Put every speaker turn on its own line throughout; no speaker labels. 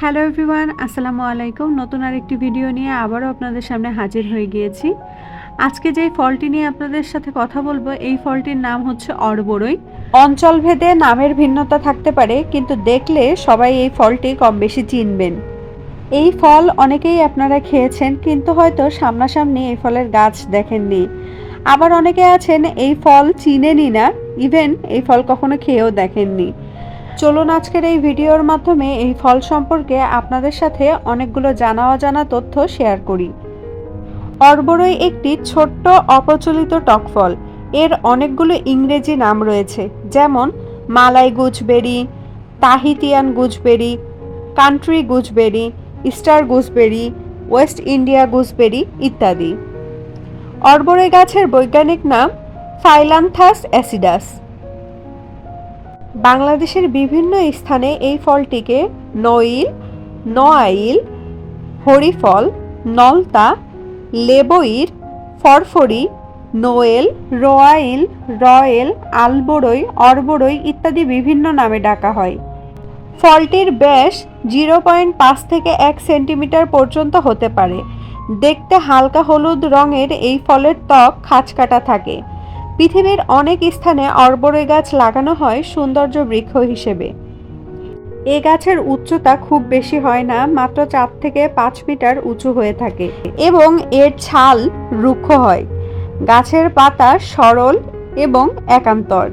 Hello everyone আসসালামু আলাইকুম। নতুন আরেকটি ভিডিও নিয়ে আবারও আপনাদের সামনে হাজির হয়ে গিয়েছি। আজকে যেই ফলটি নিয়ে আপনাদের সাথে কথা বলব, এই ফলটির নাম হচ্ছে অরবরই অঞ্চলভেদে নামের ভিন্নতা থাকতে পারে, কিন্তু দেখলে সবাই এই ফলটি কম বেশি চিনবেন। এই ফল অনেকেই আপনারা খেয়েছেন, কিন্তু হয়তো সামনাসামনি এই ফলের গাছ দেখেননি। আবার অনেকে আছেন, এই ফল চিনেনি না ইভেন এই ফল কখনো খেয়েও দেখেননি। চলুন আজকের এই ভিডিওর মাধ্যমে এই ফল সম্পর্কে আপনাদের সাথে অনেকগুলো জানা অজানা তথ্য শেয়ার করি। অর্বরই একটি ছোট্ট অপ্রচলিত টক ফল। এর অনেকগুলো ইংরেজি নাম রয়েছে, যেমন Malay gooseberry, Tahitian gooseberry, country gooseberry star gooseberry, west India gooseberry ইত্যাদি। অর্বরই গাছের বৈজ্ঞানিক নাম ফাইলান্থাস অ্যাসিডাস। বাংলাদেশের বিভিন্ন স্থানে এই ফলটিকে নইল, নোয়াইল, হরিফল, নলতা, লেবইর, ফরফরি, নোয়েল, রোয়াইল, রয়েল আলবরই অরবরই ইত্যাদি বিভিন্ন নামে ডাকা হয়। ফলটির ব্যাস জিরো পয়েন্ট পাঁচ থেকে এক সেন্টিমিটার পর্যন্ত হতে পারে। দেখতে হালকা হলুদ রঙের এই ফলের ত্বক খাঁচকাটা থাকে। পৃথিবীর অনেক স্থানে অর্বরই গাছ লাগানো হয় সৌন্দর্য বৃক্ষ হিসেবে। এ গাছের উচ্চতা খুব বেশি হয় না, মাত্র চার থেকে পাঁচ মিটার উঁচু হয়ে থাকে এবং এর ছাল রুক্ষ হয়। গাছের পাতা সরল এবং একান্তর।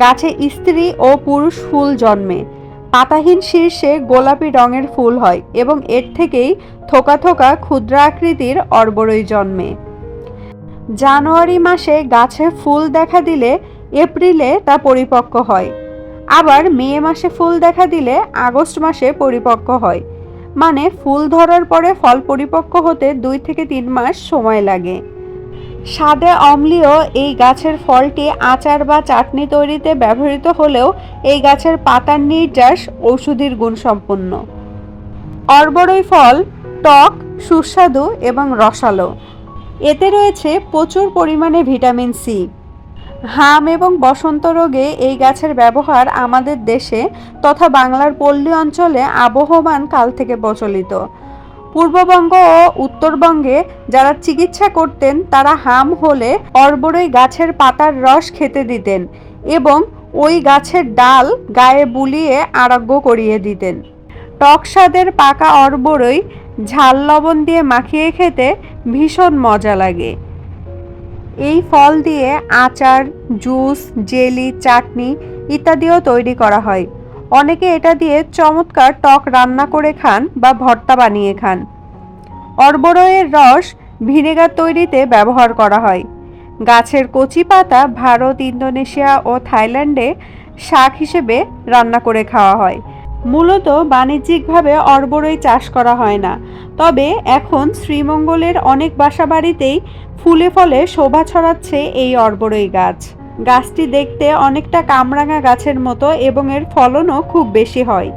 গাছে স্ত্রী ও পুরুষ ফুল জন্মে। পাতাহীন শীর্ষে গোলাপি রঙের ফুল হয় এবং এর থেকেই থোকা থোকা ক্ষুদ্র আকৃতির অর্বরই জন্মে। জানুয়ারি মাসে গাছে ফুল দেখা দিলে এপ্রিলে তা পরিপক্ক হয়। আবার মে মাসে ফুল দেখা দিলে আগস্ট মাসে পরিপক্ক হয়। মানে ফুল ধরার পরে ফল পরিপক্ক হতে দুই থেকে তিন মাস সময় লাগে। স্বাদে অম্লীয় এই গাছের ফলটি আচার বা চাটনি তৈরিতে ব্যবহৃত হলেও এই গাছের পাতার নির্যাস ঔষধির গুণসম্পন্ন। অর্বরই ফল, টক, সুস্বাদু এবং রসালো। এতে রয়েছে প্রচুর পরিমাণে ভিটামিন সি। হাম এবং বসন্ত রোগে এই গাছের ব্যবহার আমাদের দেশে তথা বাংলার পল্লী অঞ্চলে আবহমান কাল থেকে প্রচলিত। পূর্ববঙ্গ ও উত্তরবঙ্গে যারা চিকিৎসা করতেন, তারা হাম হলে অর্বরই গাছের পাতার রস খেতে দিতেন এবং ওই গাছের ডাল গায়ে বুলিয়ে আরোগ্য করিয়ে দিতেন। টক স্বাদের পাকা অর্বরই ঝাল লবণ দিয়ে মাখিয়ে খেতে ভীষণ মজা লাগে। এই ফল দিয়ে আচার, জুস, জেলি, চাটনি ইত্যাদিও তৈরি করা হয়। অনেকে এটা দিয়ে চমৎকার টক রান্না করে খান বা ভর্তা বানিয়ে খান। অর্বরয়ের রস ভিনেগার তৈরিতে ব্যবহার করা হয়। গাছের কচি পাতা ভারত, ইন্দোনেশিয়া ও থাইল্যান্ডে শাক হিসেবে রান্না করে খাওয়া হয়। মূলত বাণিজ্যিকভাবে অর্বরই চাষ করা হয় না। তবে এখন শ্রীমঙ্গলের অনেক বাসাবাড়িতেই ফুলে ফলে শোভা ছড়াচ্ছে এই অর্বরই গাছ। গাছটি দেখতে অনেকটা কামরাঙা গাছের মতো এবং এর ফলনও খুব বেশি হয়।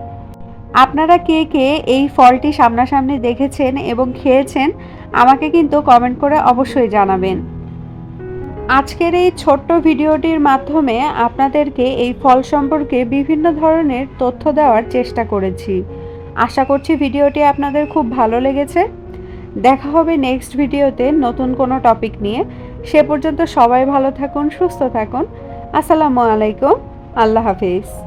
আপনারা কে কে এই ফলটি সামনাসামনি দেখেছেন এবং খেয়েছেন, আমাকে কিন্তু কমেন্ট করে অবশ্যই জানাবেন। আজকের এই ছোট্ট ভিডিওটির মাধ্যমে আপনাদেরকে এই ফল সম্পর্কে বিভিন্ন ধরনের তথ্য দেওয়ার চেষ্টা করেছি। আশা করছি ভিডিওটি আপনাদের খুব ভালো লেগেছে। দেখা হবে নেক্সট ভিডিওতে নতুন কোনো টপিক নিয়ে। সে পর্যন্ত সবাই ভালো থাকুন, সুস্থ থাকুন। আসসালামু আলাইকুম। আল্লাহ হাফিজ।